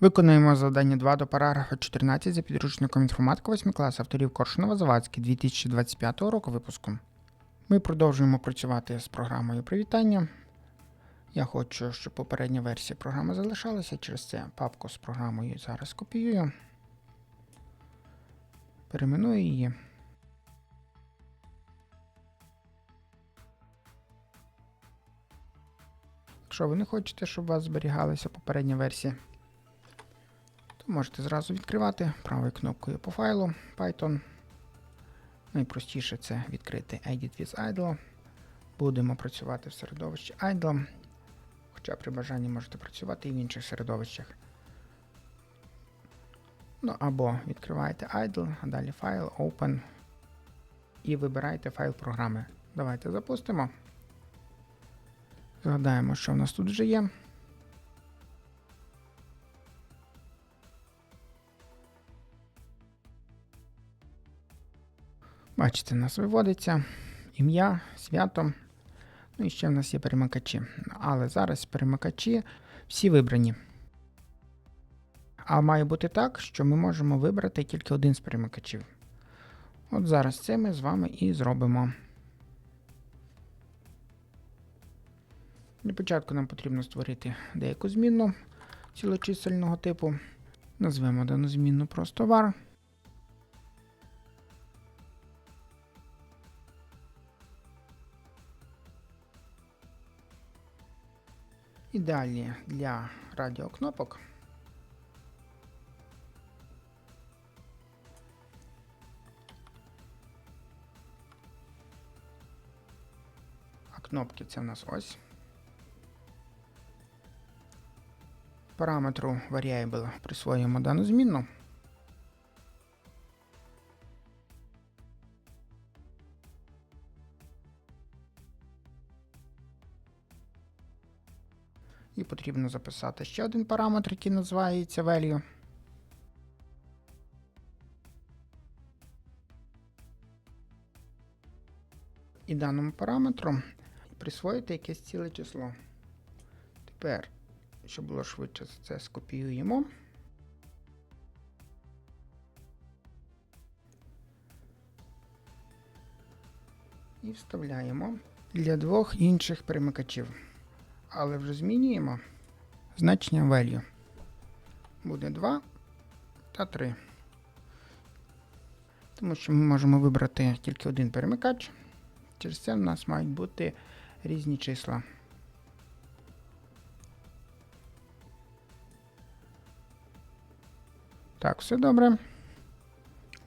Виконуємо завдання 2 до параграфа 14 за підручником інформатика 8 клас авторів Коршунова Завадський 2025 року випуску. Ми продовжуємо працювати з програмою привітання. Я хочу, щоб попередня версія програми залишалася, через це папку з програмою зараз копіюю. Перейменую її. Якщо ви не хочете, щоб у вас зберігалася попередня версія, можете зразу відкривати правою кнопкою по файлу Python. Найпростіше це відкрити Edit with Idle. Будемо працювати в середовищі Idle. Хоча при бажанні можете працювати і в інших середовищах. Ну або відкриваєте Idle, а далі файл, Open і вибираєте файл програми. Давайте запустимо. Згадаємо, що в нас тут вже є. Бачите, у нас виводиться ім'я, свято. Ну і ще в нас є перемикачі. Але зараз перемикачі всі вибрані. А має бути так, що ми можемо вибрати тільки один з перемикачів. От зараз це ми з вами і зробимо. Для початку нам потрібно створити деяку змінну цілочисельного типу. Назвемо дану змінну просто var. Ідеальні для радіокнопок. А кнопки це в нас ось. Параметру variable присвоюємо дану змінну. І потрібно записати ще один параметр, який називається value. І даному параметру присвоїти якесь ціле число. Тепер, щоб було швидше, це скопіюємо. І вставляємо для двох інших перемикачів але вже змінюємо значення value. Буде 2 та 3. Тому що ми можемо вибрати тільки один перемикач. Через це в нас мають бути різні числа. Так, все добре.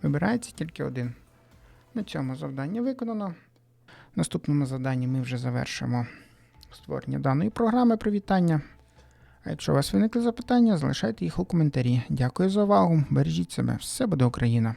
Вибирається тільки один. На цьому завдання виконано. В наступному завданні ми вже завершимо створення даної програми привітання. А якщо у вас виникли запитання, залишайте їх у коментарі. Дякую за увагу. Бережіть себе. Все буде Україна!